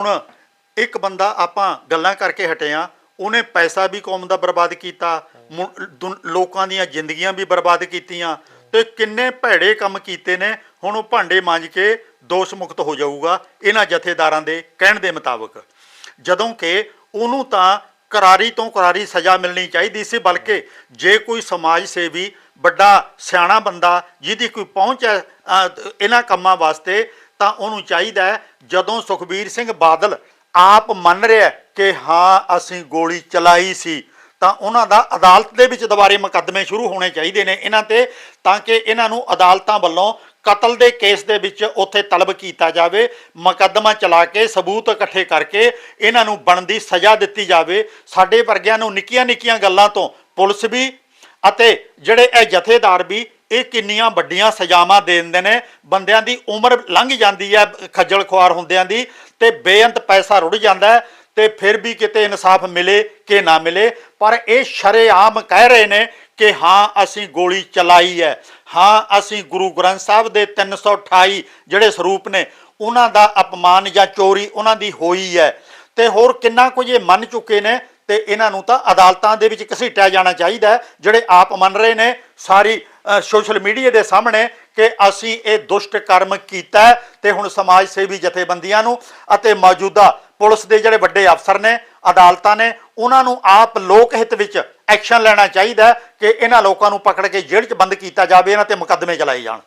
ਹੁਣ ਇੱਕ ਬੰਦਾ ਆਪਾਂ ਗੱਲਾਂ ਕਰਕੇ ਹਟੇ ਆ ਉਹਨੇ ਪੈਸਾ ਵੀ ਕੌਮ ਦਾ ਬਰਬਾਦ ਕੀਤਾ ਮੁ- ਦੁਨ- ਲੋਕਾਂ ਦੀਆਂ ਜ਼ਿੰਦਗੀਆਂ ਵੀ ਬਰਬਾਦ ਕੀਤੀਆਂ ਤੇ ਕਿੰਨੇ ਭੈੜੇ ਕੰਮ ਕੀਤੇ ਨੇ ਹੁਣ ਉਹ ਭਾਂਡੇ ਮਾਂਜ ਕੇ ਦੋਸ਼ ਮੁਕਤ ਹੋ ਜਾਊਗਾ ਇਹਨਾਂ ਜਥੇਦਾਰਾਂ ਦੇ ਕਹਿਣ ਦੇ ਮੁਤਾਬਕ। ਜਦੋਂ ਕਿ ਉਹਨੂੰ ਤਾਂ ਕਰਾਰੀ ਤੋਂ ਕਰਾਰੀ ਸਜ਼ਾ ਮਿਲਣੀ ਚਾਹੀਦੀ ਸੀ ਬਲਕਿ ਜੇ ਕੋਈ ਸਮਾਜ ਸੇਵੀ ਵੱਡਾ ਸਿਆਣਾ ਬੰਦਾ ਜਿਹਦੀ ਕੋਈ ਪਹੁੰਚ ਹੈ ਅਹ, ਇਹਨਾਂ ਕੰਮਾਂ ਵਾਸਤੇ ਤਾਂ ਉਹਨੂੰ ਚਾਹੀਦਾ ਹੈ ਜਦੋਂ ਸੁਖਬੀਰ ਸਿੰਘ ਬਾਦਲ ਆਪ ਮੰਨ ਰਿਹਾ ਕਿ ਹਾਂ, ਅਸੀਂ ਗੋਲੀ ਚਲਾਈ ਸੀ, ਤਾਂ ਉਹਨਾਂ ਦਾ ਅਦਾਲਤ ਦੇ ਵਿੱਚ ਦੁਬਾਰੇ ਮੁਕੱਦਮੇ ਸ਼ੁਰੂ ਹੋਣੇ ਚਾਹੀਦੇ ਨੇ ਇਹਨਾਂ ਤੇ, ਤਾਂ ਕਿ ਇਹਨਾਂ ਨੂੰ ਅਦਾਲਤਾਂ ਵੱਲੋਂ ਕਤਲ ਦੇ ਕੇਸ ਦੇ ਵਿੱਚ ਉੱਥੇ ਤਲਬ ਕੀਤਾ ਜਾਵੇ, ਮੁਕੱਦਮਾ ਚਲਾ ਕੇ, ਸਬੂਤ ਇਕੱਠੇ ਕਰਕੇ ਇਹਨਾਂ ਨੂੰ ਬਣਦੀ ਸਜ਼ਾ ਦਿੱਤੀ ਜਾਵੇ। ਸਾਡੇ ਵਰਗਿਆਂ ਨੂੰ ਨਿੱਕੀਆਂ ਨਿੱਕੀਆਂ ਗੱਲਾਂ ਤੋਂ ਪੁਲਿਸ ਵੀ ਅਤੇ ਜਿਹੜੇ ਇਹ ਜਥੇਦਾਰ ਵੀ ਇਹ ਕਿੰਨੀਆਂ ਵੱਡੀਆਂ ਸਜ਼ਾਵਾਂ ਦੇ ਦਿੰਦੇ ਨੇ। ਬੰਦਿਆਂ ਦੀ ਉਮਰ ਲੰਘ ਜਾਂਦੀ ਹੈ, ਖੱਜਲ ਖੁਆਰ ਹੁੰਦਿਆਂ ਦੀ ਤੇ ਬੇਅੰਤ ਪੈਸਾ ਰੁੜ ਜਾਂਦਾ ਹੈ ਤੇ ਫਿਰ ਵੀ ਕਿਤੇ ਇਨਸਾਫ ਮਿਲੇ ਕਿ ਨਾ ਮਿਲੇ। ਪਰ ਇਹ ਸ਼ਰੇਆਮ ਕਹਿ ਰਹੇ ਨੇ ਕਿ ਹਾਂ, ਅਸੀਂ ਗੋਲੀ ਚਲਾਈ ਹੈ। ਹਾਂ, ਅਸੀਂ ਗੁਰੂ ਗ੍ਰੰਥ ਸਾਹਿਬ ਦੇ 328 ਜਿਹੜੇ ਸਰੂਪ ਨੇ, ਉਹਨਾਂ ਦਾ ਅਪਮਾਨ ਜਾਂ ਚੋਰੀ ਉਹਨਾਂ ਦੀ ਹੋਈ ਹੈ। ਤੇ ਹੋਰ ਕਿੰਨਾ ਕੁਝ ਇਹ ਮੰਨ ਚੁੱਕੇ ਨੇ ਤੇ ਇਹਨਾਂ ਨੂੰ ਤਾਂ ਅਦਾਲਤਾਂ ਦੇ ਵਿੱਚ ਘਸੀਟਿਆ ਜਾਣਾ ਚਾਹੀਦਾ ਜਿਹੜੇ ਆਪ ਮੰਨ ਰਹੇ ਨੇ, ਸਾਰੀ ਸੋਸ਼ਲ ਮੀਡੀਆ ਦੇ ਸਾਹਮਣੇ ਕਿ ਅਸੀਂ ਇਹ ਦੁਸ਼ਟ ਕਰਮ ਕੀਤਾ ਹੈ ਤੇ ਹੁਣ ਸਮਾਜ ਸੇਵੀ ਜਥੇਬੰਦੀਆਂ ਨੂੰ ਅਤੇ ਮੌਜੂਦਾ ਪੁਲਿਸ ਦੇ ਜਿਹੜੇ ਵੱਡੇ ਅਫਸਰ ਨੇ, ਅਦਾਲਤਾਂ ਨੇ, ਉਹਨਾਂ ਨੂੰ ਆਪ ਲੋਕ ਹਿੱਤ ਵਿੱਚ ਐਕਸ਼ਨ ਲੈਣਾ ਚਾਹੀਦਾ ਕਿ ਇਹਨਾਂ ਲੋਕਾਂ ਨੂੰ ਪਕੜ ਕੇ ਜੇਲ੍ਹ 'ਚ ਬੰਦ ਕੀਤਾ ਜਾਵੇ, ਇਹਨਾਂ ਤੇ ਮੁਕੱਦਮੇ ਚਲਾਏ ਜਾਣ।